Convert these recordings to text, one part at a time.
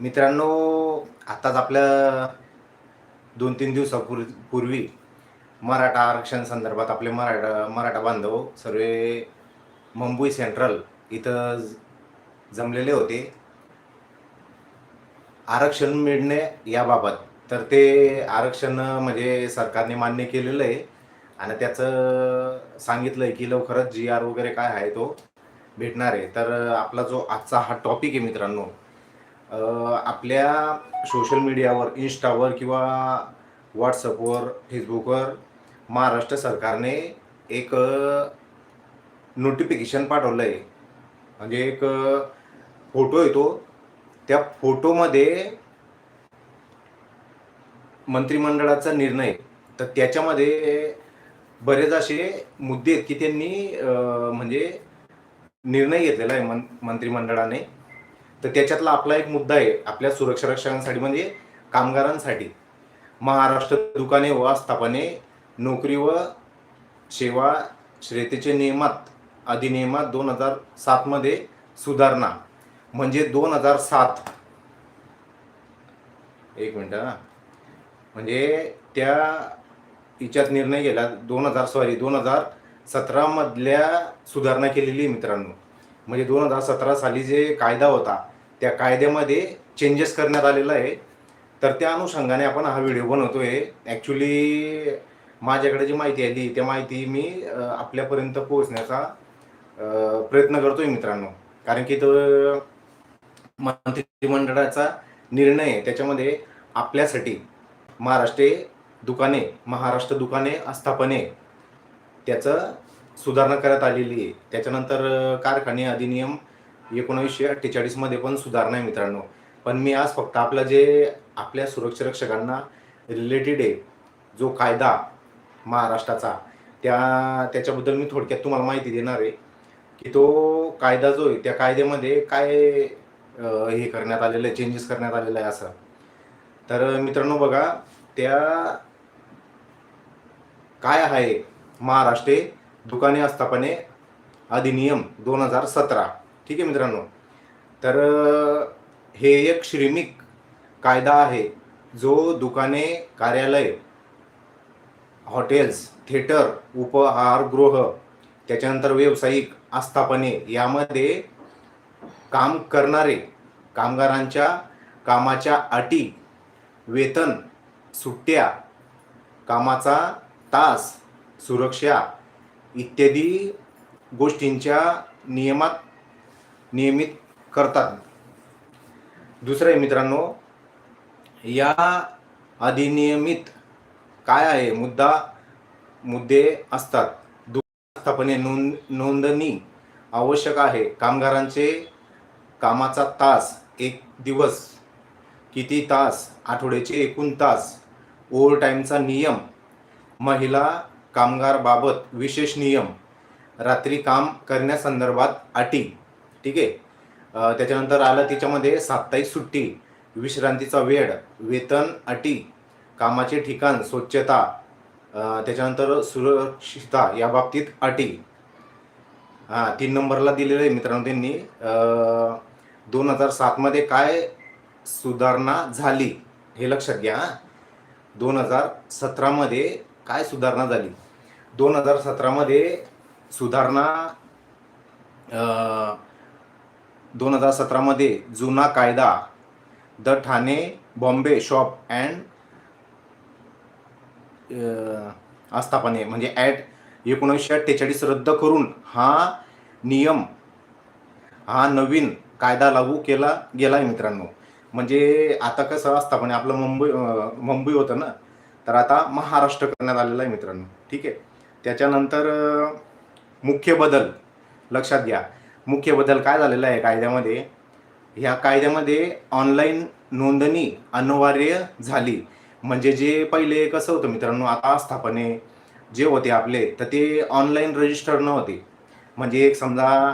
मित्रांनो आत्ताच आपल्या दोन तीन दिवसापूर्वी पूर्वी मराठा आरक्षण संदर्भात आपले मराठा मराठा बांधव सर्व मुंबई सेंट्रल इथं ज- जमलेले होते. आरक्षण मिळणे याबाबत तर ते आरक्षण म्हणजे सरकारने मान्य केलेलं आहे. आणि त्याचं सांगितलं आहे की लवकरच जी आर वगैरे काय आहे तो भेटणार आहे. तर आपला जो आजचा हा टॉपिक आहे मित्रांनो आपल्या सोशल मीडियावर इंस्टावर किंवा व्हॉट्सअपवर फेसबुकवर महाराष्ट्र सरकारने एक नोटिफिकेशन पाठवलं आहे म्हणजे एक फोटो येतो त्या फोटोमध्ये मंत्रिमंडळाचा निर्णय. तर त्याच्यामध्ये बरेच असे मुद्दे आहेत की त्यांनी म्हणजे निर्णय घेतलेला आहे मन मंत्रिमंडळाने. तर त्याच्यातला आपला एक मुद्दा आहे आपल्या सुरक्षा रक्षकांसाठी म्हणजे कामगारांसाठी. महाराष्ट्र दुकाने व आस्थापने नोकरी व सेवा श्रेतेचे नियमात अधिनियमात दोन हजार सातमध्ये सुधारणा. म्हणजे दोन हजार सात. एक मिनटं हा. म्हणजे त्या हिच्यात निर्णय गेला दोन हजार सॉरी दोन हजार सतरामधल्या सुधारणा केलेली आहे मित्रांनो. म्हणजे दोन हजार सतरा साली जे कायदा होता त्या कायद्यामध्ये चेंजेस करण्यात आलेला आहे. तर त्या अनुषंगाने आपण हा व्हिडिओ बनवतोय. ॲक्च्युली माझ्याकडे जी माहिती आली त्या माहिती मी आपल्यापर्यंत पोहोचण्याचा प्रयत्न करतोय मित्रांनो. कारण की तो मंत्रिमंडळाचा निर्णय आहे. त्याच्यामध्ये आपल्यासाठी महाराष्ट्र दुकाने महाराष्ट्र दुकाने आस्थापने त्याचं सुधारणा करण्यात आलेली आहे. त्याच्यानंतर कारखाने अधिनियम एकोणीसशे अठ्ठेचाळीसमध्ये पण सुधारणा आहे मित्रांनो. पण मी आज फक्त आपलं जे आपल्या सुरक्षा रक्षकांना रिलेटेड आहे जो कायदा महाराष्ट्राचा त्या त्याच्याबद्दल मी थोडक्यात तुम्हाला माहिती देणार आहे की तो कायदा जो आहे त्या कायद्यामध्ये काय हे करण्यात आलेलं आहे चेंजेस करण्यात आलेलं आहे असं. तर मित्रांनो बघा त्या काय आहे महाराष्ट्र दुकाने आस्थापने अधिनियम दोन हजार सतरा. ठीक आहे मित्रांनो. तर हे एक श्रमिक कायदा आहे जो दुकाने कार्यालय हॉटेल्स थिएटर उपहारगृह त्याच्यानंतर व्यावसायिक आस्थापने यामध्ये काम करणारे कामगारांच्या कामाच्या अटी वेतन सुट्ट्या कामाचा तास सुरक्षा इत्यादी गोष्टींच्या नियमात नियमित करतात. दुसरे मित्रांनो या अधिनियमित काय आहे? मुद्दा मुद्दे असतात. दुकान स्थापने नोंद नोंदणी आवश्यक आहे. कामगारांचे कामाचा तास एक दिवस किती तास? आठवड्याचे एकूण तास. ओव्हर टाईमचा नियम. महिला कामगारबाबत विशेष नियम. रात्री काम करण्यासंदर्भात अटी. ठीक आहे? त्याच्यानंतर आलं त्याच्यामध्ये साप्ताहिक सुट्टी विश्रांतीचा वेळ वेतन अटी कामाचे ठिकाण स्वच्छता त्याच्यानंतर सुरक्षितता या बाबतीत अटी. हां तीन नंबरला दिलेलं आहे मित्रांनो त्यांनी. दोन हजार सातमध्ये काय सुधारणा झाली? हे लक्षात घ्या दोन हजार सतरामध्ये काय सुधारणा झाली? दोन हजार सतरामध्ये सुधारणा दोन हजार सतरामध्ये जुना कायदा the Thane Bombay shop and आस्थापने म्हणजे ॲट एकोणीसशे अठ्ठेचाळीस रद्द करून हा नियम हा नवीन कायदा लागू केला गेला आहे मित्रांनो. म्हणजे आता कसं आस्थापने आपलं मुंबई मुंबई होतं ना तर आता महाराष्ट्र करण्यात आलेला आहे मित्रांनो. ठीक आहे? त्याच्यानंतर मुख्य बदल लक्षात घ्या. मुख्य बदल काय झालेला आहे कायद्यामध्ये? ह्या कायद्यामध्ये ऑनलाईन नोंदणी अनिवार्य झाली. म्हणजे जे पहिले कसं होतं मित्रांनो आता स्थापने जे होते आपले तर ते ऑनलाईन रजिस्टर नव्हते. म्हणजे एक समजा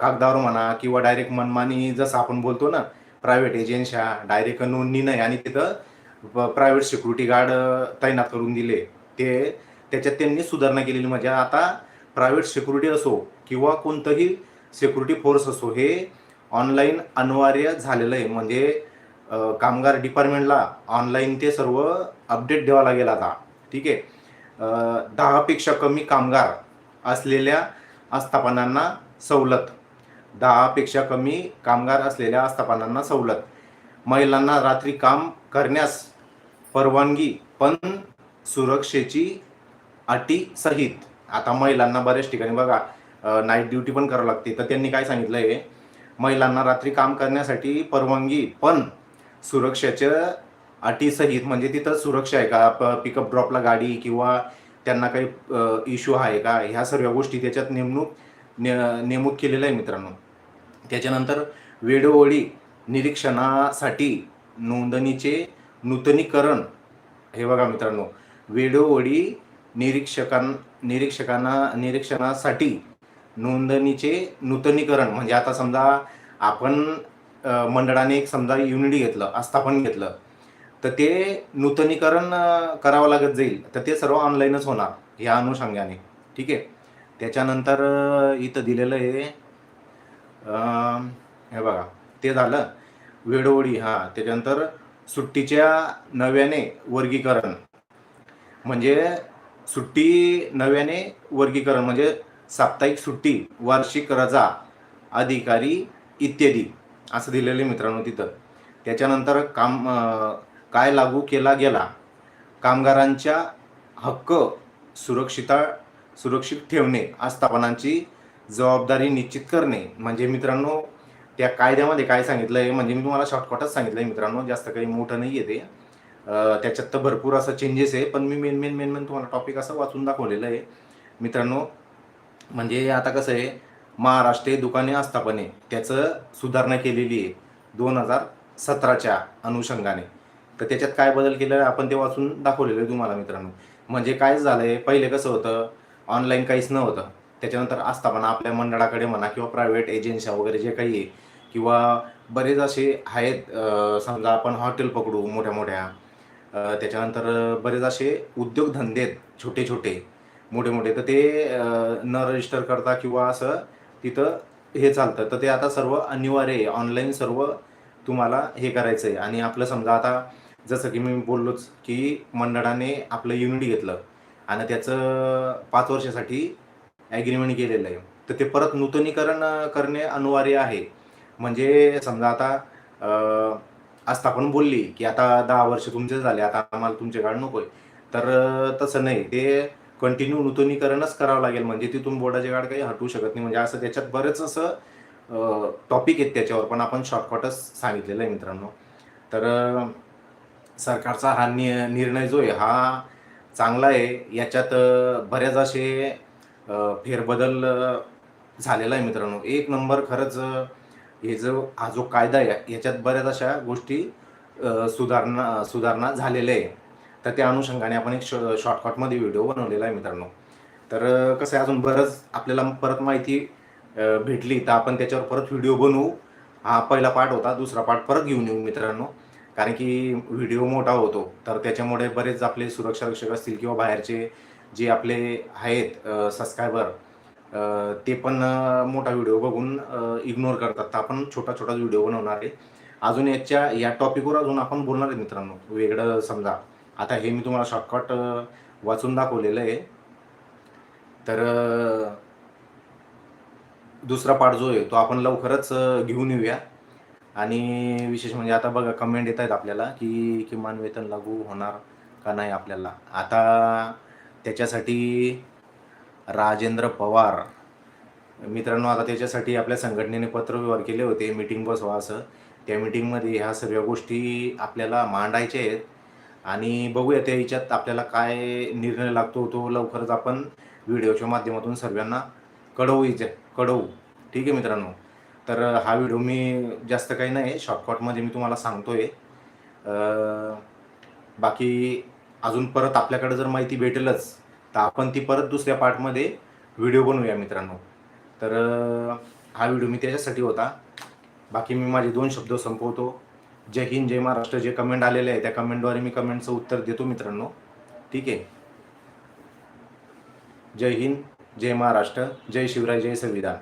कागदावर म्हणा किंवा डायरेक्ट मनमानी जसं आपण बोलतो ना प्रायव्हेट एजन्स्या डायरेक्ट नोंदणी नाही आणि तिथं प्रायव्हेट सिक्युरिटी गार्ड तैनात करून दिले. ते त्याच्यात त्यांनी सुधारणा केलेली. म्हणजे आता प्रायव्हेट सिक्युरिटी असो किंवा कोणतंही सिक्युरिटी फोर्स असो हे ऑनलाईन अनिवार्य झालेलं आहे. म्हणजे कामगार डिपार्टमेंटला ऑनलाईन ते सर्व अपडेट द्यावा लागेल आता. ठीक आहे? दहापेक्षा कमी कामगार असलेल्या आस्थापनांना सवलत. दहापेक्षा कमी कामगार असलेल्या आस्थापनांना सवलत. महिलांना रात्री काम करण्यास परवानगी पण सुरक्षेची अटी सहित. आता महिलांना बऱ्याच ठिकाणी बघा नाईट ड्युटी पण करावं लागते. तर त्यांनी काय सांगितलंय महिलांना रात्री काम करण्यासाठी परवानगी पण सुरक्षेच्या अटीसहित म्हणजे तिथं सुरक्षा आहे का? पिकअप ड्रॉपला गाडी किंवा त्यांना काही इश्यू आहे का? ह्या सर्व गोष्टी त्याच्यात नेमणूक ने नेमूद केलेलं आहे मित्रांनो. त्याच्यानंतर वेळोवेळी निरीक्षणासाठी नोंदणीचे नूतनीकरण हे बघा मित्रांनो वेळोवेळी निरीक्षकां निरीक्षकांना निरीक्षणासाठी नोंदणीचे नूतनीकरण म्हणजे आता समजा आपण मंडळाने एक समजा युनिटी घेतलं आस्थापन घेतलं तर ते नूतनीकरण करावं लागत जाईल. तर ते सर्व ऑनलाईनच होणार या अनुषंगाने. ठीक आहे? त्याच्यानंतर इथं दिलेलं आहे हे बघा ते झालं. वेडोवडी हां. त्याच्यानंतर सुट्टीच्या नव्याने वर्गीकरण. म्हणजे सुट्टी नव्याने वर्गीकरण म्हणजे साप्ताहिक सुट्टी वार्षिक रजा अधिकारी इत्यादी असं दिलेलं आहे मित्रांनो तिथं. त्याच्यानंतर काम काय लागू केला गेला? कामगारांच्या हक्क सुरक्षिता सुरक्षित ठेवणे आस्थापनांची जबाबदारी निश्चित करणे. म्हणजे मित्रांनो त्या कायद्यामध्ये काय सांगितलं आहे म्हणजे मी तुम्हाला शॉर्टकटच सांगितलं आहे मित्रांनो जास्त काही मोठं नाही आहे ते त्याच्यात तर भरपूर असं चेंजेस आहे पण मी मेन मेन मेन मेन तुम्हाला टॉपिक असं वाचून दाखवलेलं आहे. मित्रांनो म्हणजे आता कसं आहे महाराष्ट्र दुकाने आस्थापने त्याचं सुधारणा केलेली आहे दोन हजार सतराच्या अनुषंगाने. तर त्याच्यात काय बदल केलं आपण ते वाचून दाखवलेलं आहे तुम्हाला मित्रांनो. म्हणजे काय झालं आहे पहिले कसं होतं ऑनलाईन काहीच नव्हतं. त्याच्यानंतर आस्थापना आपल्या मंडळाकडे म्हणा किंवा प्रायव्हेट एजन्सी वगैरे जे काही आहे किंवा बरेच असे आहेत समजा आपण हॉटेल पकडू मोठ्या मोठ्या त्याच्यानंतर बरेच असे उद्योगधंदे आहेत छोटे छोटे. मोठे मोठे. तर ते न रजिस्टर करता किंवा असं तिथं हे चालतं. तर ते आता सर्व अनिवार्य आहे. ऑनलाईन सर्व तुम्हाला हे करायचं आहे आणि आपलं समजा आता जसं की मी बोललोच की मंडळाने आपलं युनिट घेतलं. आणि त्याचं पाच वर्षासाठी ॲग्रीमेंट केलेलं आहे. तर ते परत नूतनीकरण करणे अनिवार्य आहे. म्हणजे समजा आता अं, आस्थापन बोलली की आता दहा वर्ष तुमचे झाले. आता आम्हाला तुमचे कार्ड नकोय. तर तसं नाही. ते कंटिन्यू नूतनीकरणच करावं लागेल. म्हणजे तिथून बोर्डाचे गाड काही हटवू शकत नाही. म्हणजे असं त्याच्यात बरंच असं टॉपिक आहेत त्याच्यावर. पण आपण शॉर्टकटच सांगितलेलं आहे मित्रांनो. तर सरकारचा हा नि निर्णय जो आहे हा चांगला आहे. याच्यात बऱ्याच असे फेरबदल झालेला आहे मित्रांनो. एक नंबर खरंच हे जो हा जो कायदा आहे याच्यात बऱ्याच अशा गोष्टी सुधारणा सुधारणा झालेल्या आहे. तर त्या अनुषंगाने आपण एक शॉ शॉर्टकटमध्ये व्हिडिओ बनवलेला आहे मित्रांनो. तर कसं आहे अजून बरंच आपल्याला परत माहिती भेटली तर आपण त्याच्यावर परत व्हिडिओ बनवू. हा पहिला पार्ट होता दुसरा पार्ट परत घेऊन येऊ मित्रांनो. कारण की व्हिडिओ मोठा होतो तर त्याच्यामुळे बरेच आपले सुरक्षा रक्षक असतील किंवा बाहेरचे जे आपले आहेत सबस्क्रायबर ते पण मोठा व्हिडिओ बघून इग्नोर करतात. तर आपण छोटा छोटा व्हिडिओ बनवणार आहे. अजून याच्या या टॉपिकवर अजून आपण बोलणार आहे मित्रांनो. वेगळं समजा. आता हे मी तुम्हाला शॉर्टकट वाचून दाखवलेलं आहे. तर दुसरा पार्ट जो आहे तो आपण लवकरच घेऊन येऊया. आणि विशेष म्हणजे आता बघा कमेंट येत आहेत आपल्याला की किमान वेतन लागू होणार का नाही आपल्याला. आता त्याच्यासाठी राजेंद्र पवार मित्रांनो आता त्याच्यासाठी आपल्या संघटनेने पत्रव्यवहार केले होते मीटिंग बसवा असं. त्या मिटिंगमध्ये ह्या सर्व गोष्टी आपल्याला मांडायच्या आहेत. आणि बघूया त्या ह्याच्यात आपल्याला काय निर्णय लागतो तो लवकरच आपण व्हिडिओच्या माध्यमातून सर्वांना कळवू इथे कळवू. ठीक आहे मित्रांनो? तर हा व्हिडिओ मी जास्त काही नाही शॉर्टकटमध्ये मी तुम्हाला सांगतो आहे बाकी अजून परत आपल्याकडे जर माहिती भेटेलच तर आपण ती परत दुसऱ्या पार्टमध्ये व्हिडिओ बनवूया मित्रांनो. तर हा व्हिडिओ मी त्याच्यासाठी होता. बाकी मी माझे दोन शब्द संपवतो. जय हिंद जय महाराष्ट्र जे कमेंट आलेले आहे त्या कमेंटद्वारे मी कमेंटचं उत्तर देतो मित्रांनो. ठीक आहे? जय हिंद जय महाराष्ट्र जय शिवराय जय संविधान.